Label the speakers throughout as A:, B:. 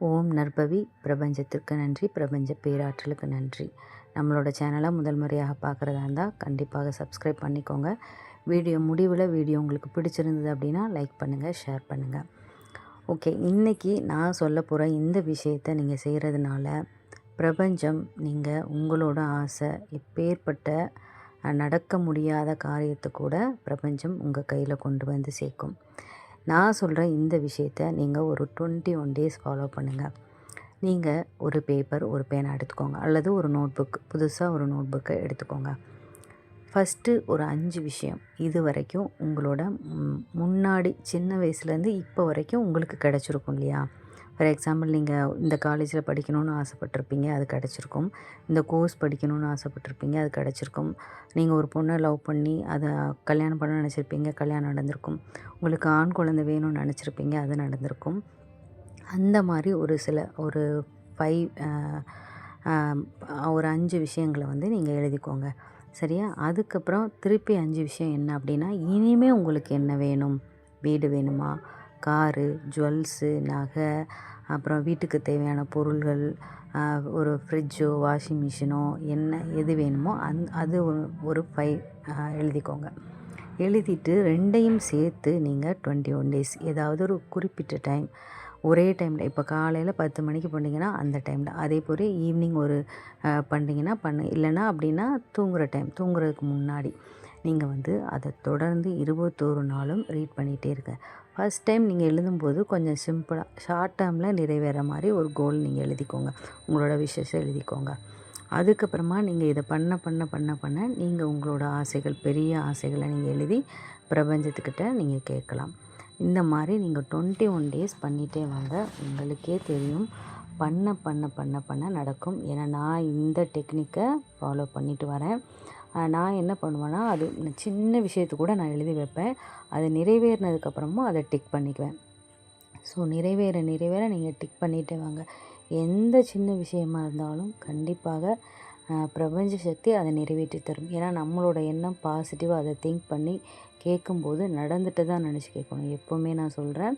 A: ஓம் நற்பவி. பிரபஞ்சத்திற்கு நன்றி. பிரபஞ்ச பேராற்றலுக்கு நன்றி. நம்மளோட சேனலை முதல் முறையாக பார்க்குறதா இருந்தால் கண்டிப்பாக சப்ஸ்கிரைப் பண்ணிக்கோங்க. வீடியோ முடிவில் வீடியோ உங்களுக்கு பிடிச்சிருந்தது அப்படின்னா லைக் பண்ணுங்கள் ஷேர் பண்ணுங்கள் ஓகே இன்றைக்கி நான் சொல்ல போகிற இந்த விஷயத்தை நீங்கள் செய்கிறதுனால பிரபஞ்சம் நீங்கள் உங்களோட ஆசை எப்பேற்பட்ட நடக்க முடியாத காரியத்தை கூட பிரபஞ்சம் உங்கள் கையில் கொண்டு வந்து சேர்க்கும். நான் சொல்கிற இந்த விஷயத்த நீங்கள் ஒரு டுவெண்ட்டி ஒன் டேஸ் ஃபாலோ பண்ணுங்கள் நீங்கள் ஒரு பேப்பர் ஒரு பேனை எடுத்துக்கோங்க. அல்லது ஒரு நோட் புக் புதுசாக ஒரு நோட் புக்கை எடுத்துக்கோங்க. ஃபஸ்ட்டு ஒரு அஞ்சு விஷயம். இது வரைக்கும் உங்களோட முன்னாடி சின்ன வயசுலேருந்து இப்போ வரைக்கும் உங்களுக்கு கிடச்சிருக்கும் இல்லையா? ஃபார் எக்ஸாம்பிள் நீங்கள் இந்த காலேஜில் படிக்கணும்னு ஆசைப்பட்டிருப்பீங்க அது கிடச்சிருக்கும். இந்த கோர்ஸ் படிக்கணும்னு ஆசைப்பட்டிருப்பீங்க அது கிடச்சிருக்கும். நீங்கள் ஒரு பொண்ணை லவ் பண்ணி அதை கல்யாணம் பண்ண நினச்சிருப்பீங்க கல்யாணம் நடந்திருக்கும். உங்களுக்கு ஆண் குழந்தை வேணும்னு நினச்சிருப்பீங்க அது நடந்திருக்கும். அந்த மாதிரி ஒரு சில ஒரு ஃபைவ் ஒரு அஞ்சு விஷயங்களை வந்து நீங்கள் எழுதிக்கோங்க. சரியா? அதுக்கப்புறம் திருப்பி அஞ்சு விஷயம் என்ன அப்படின்னா இனிமேல் உங்களுக்கு என்ன வேணும்? வீடு வேணுமா? காரு ஜுவல்ஸு நகை அப்புறம் வீட்டுக்கு தேவையான பொருள்கள் ஒரு ஃப்ரிட்ஜோ வாஷிங் மிஷினோ என்ன எது வேணுமோ அந் அது ஒரு ஃபைவ் எழுதிக்கோங்க. எழுதிட்டு ரெண்டையும் சேர்த்து நீங்கள் டுவெண்ட்டி ஒன் டேஸ் ஏதாவது ஒரு குறிப்பிட்ட டைம் ஒரே டைமில் இப்போ காலையில் பத்து மணிக்கு பண்ணிங்கன்னா அந்த டைமில் அதே போல் ஈவினிங் ஒரு பண்ணிங்கன்னா பண்ணு இல்லைன்னா அப்படின்னா தூங்குகிற டைம் தூங்குறதுக்கு முன்னாடி. நீங்கள் வந்து அதை தொடர்ந்து இருபத்தோரு நாளும் ரீட் பண்ணிகிட்டே இருக்க ஃபஸ்ட் டைம் நீங்கள் எழுதும்போது கொஞ்சம் சிம்பிளாக ஷார்ட் டேர்மில் நிறைவேற மாதிரி ஒரு கோல் நீங்கள் எழுதிக்கோங்க. உங்களோட விஷஸை எழுதிக்கோங்க. அதுக்கப்புறமா நீங்கள் இதை பண்ண பண்ண பண்ண பண்ண நீங்கள் உங்களோட ஆசைகள் பெரிய ஆசைகளை நீங்கள் எழுதி பிரபஞ்சத்துக்கிட்ட நீங்கள் கேட்கலாம். இந்த மாதிரி நீங்கள் டுவெண்ட்டி ஒன் டேஸ் பண்ணிகிட்டே வாங்க. உங்களுக்கே தெரியும். பண்ண பண்ண பண்ண பண்ண நடக்கும். ஏன்னா நான் இந்த டெக்னிக்கை ஃபாலோ பண்ணிட்டு வரேன். நான் என்ன பண்ணுவேன்னா அது சின்ன விஷயத்து கூட நான் எழுதி வைப்பேன். அது நிறைவேறினதுக்கப்புறமும் அதை டிக் பண்ணிக்குவேன். ஸோ நிறைவேற நிறைவேற நீங்கள் டிக் பண்ணிகிட்டே வாங்க. எந்த சின்ன விஷயமா இருந்தாலும் கண்டிப்பாக பிரபஞ்ச சக்தி அதை நிறைவேற்றி தரும். ஏன்னா நம்மளோட எண்ணம் பாசிட்டிவாக அதை திங்க் பண்ணி கேட்கும்போது நடந்துட்டு தான் நினச்சி கேட்கணும். எப்போவுமே நான் சொல்கிறேன்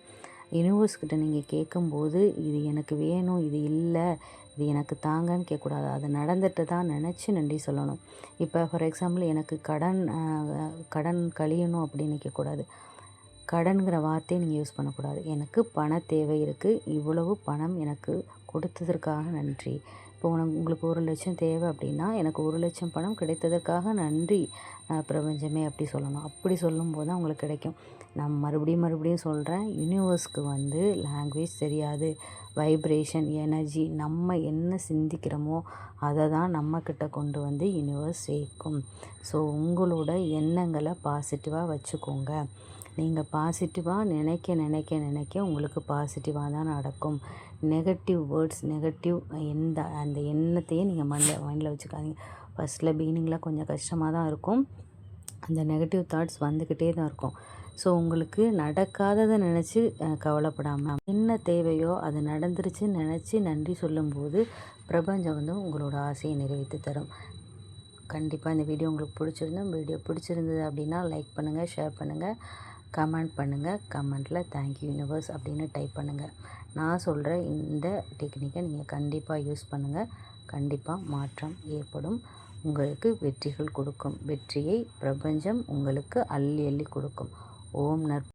A: யூனிவர்ஸ்கிட்ட நீங்கள் கேட்கும்போது இது எனக்கு வேணும் இது இல்லை இது எனக்கு தாங்கன்னு கேட்கக்கூடாது. அது நடந்துட்டு தான் நினச்சி நன்றி சொல்லணும். இப்போ ஃபார் எக்ஸாம்பிள் எனக்கு கடன் கடன் கழியணும் அப்படின்னு கேட்கக்கூடாது. கடன்கிற வார்த்தையை நீங்கள் யூஸ் பண்ணக்கூடாது. எனக்கு பண தேவை இருக்குது இவ்வளவு பணம் எனக்கு கொடுத்ததற்காக நன்றி. இப்போ உனக்கு உங்களுக்கு ஒரு லட்சம் தேவை அப்படின்னா எனக்கு ஒரு லட்சம் பணம் கிடைத்ததற்காக நன்றி. பிரபஞ்சமே அப்படி சொல்லணும். அப்படி சொல்லும்போது தான் உங்களுக்கு கிடைக்கும். நான் மறுபடியும் மறுபடியும் சொல்கிறேன் யூனிவர்ஸ்க்கு வந்து லாங்குவேஜ் தெரியாது. வைப்ரேஷன் எனர்ஜி நம்ம என்ன சிந்திக்கிறோமோ அதை தான் நம்மக்கிட்ட கொண்டு வந்து யூனிவர்ஸ் சேர்க்கும். ஸோ உங்களோட எண்ணங்களை பாசிட்டிவாக வச்சுக்கோங்க. நீங்கள் பாசிட்டிவாக நினைக்க நினைக்க நினைக்க உங்களுக்கு பாசிட்டிவாக தான் நடக்கும். நெகட்டிவ் வேர்ட்ஸ் நெகட்டிவ் எந்த அந்த எண்ணத்தையே நீங்கள் மைண்டில் மைண்டில் வச்சுக்காதீங்க. ஃபஸ்ட்டில் பிகினிங்கில் கொஞ்சம் கஷ்டமாக தான் இருக்கும். அந்த நெகட்டிவ் தாட்ஸ் வந்துக்கிட்டே தான் இருக்கும். ஸோ உங்களுக்கு நடக்காததை நினச்சி கவலைப்படாமல் என்ன தேவையோ அது நடந்துருச்சுன்னு நினச்சி நன்றி சொல்லும்போது பிரபஞ்சம் வந்து உங்களோட ஆசையை நிறைவேற்றி தரும். கண்டிப்பாக இந்த வீடியோ உங்களுக்கு பிடிச்சிருந்தோம் வீடியோ பிடிச்சிருந்தது அப்படின்னா லைக் பண்ணுங்கள் ஷேர் பண்ணுங்கள் கமெண்ட் பண்ணுங்கள் கமெண்ட்டில் தேங்க்யூ யூனிவர்ஸ் அப்படின்னு டைப் பண்ணுங்கள் நான் சொல்கிற இந்த டெக்னிக்கை நீங்கள் கண்டிப்பாக யூஸ் பண்ணுங்கள் கண்டிப்பாக மாற்றம் ஏற்படும். உங்களுக்கு வெற்றிகள் கொடுக்கும். வெற்றியை பிரபஞ்சம் உங்களுக்கு அள்ளி அள்ளி கொடுக்கும். ஓம் நற்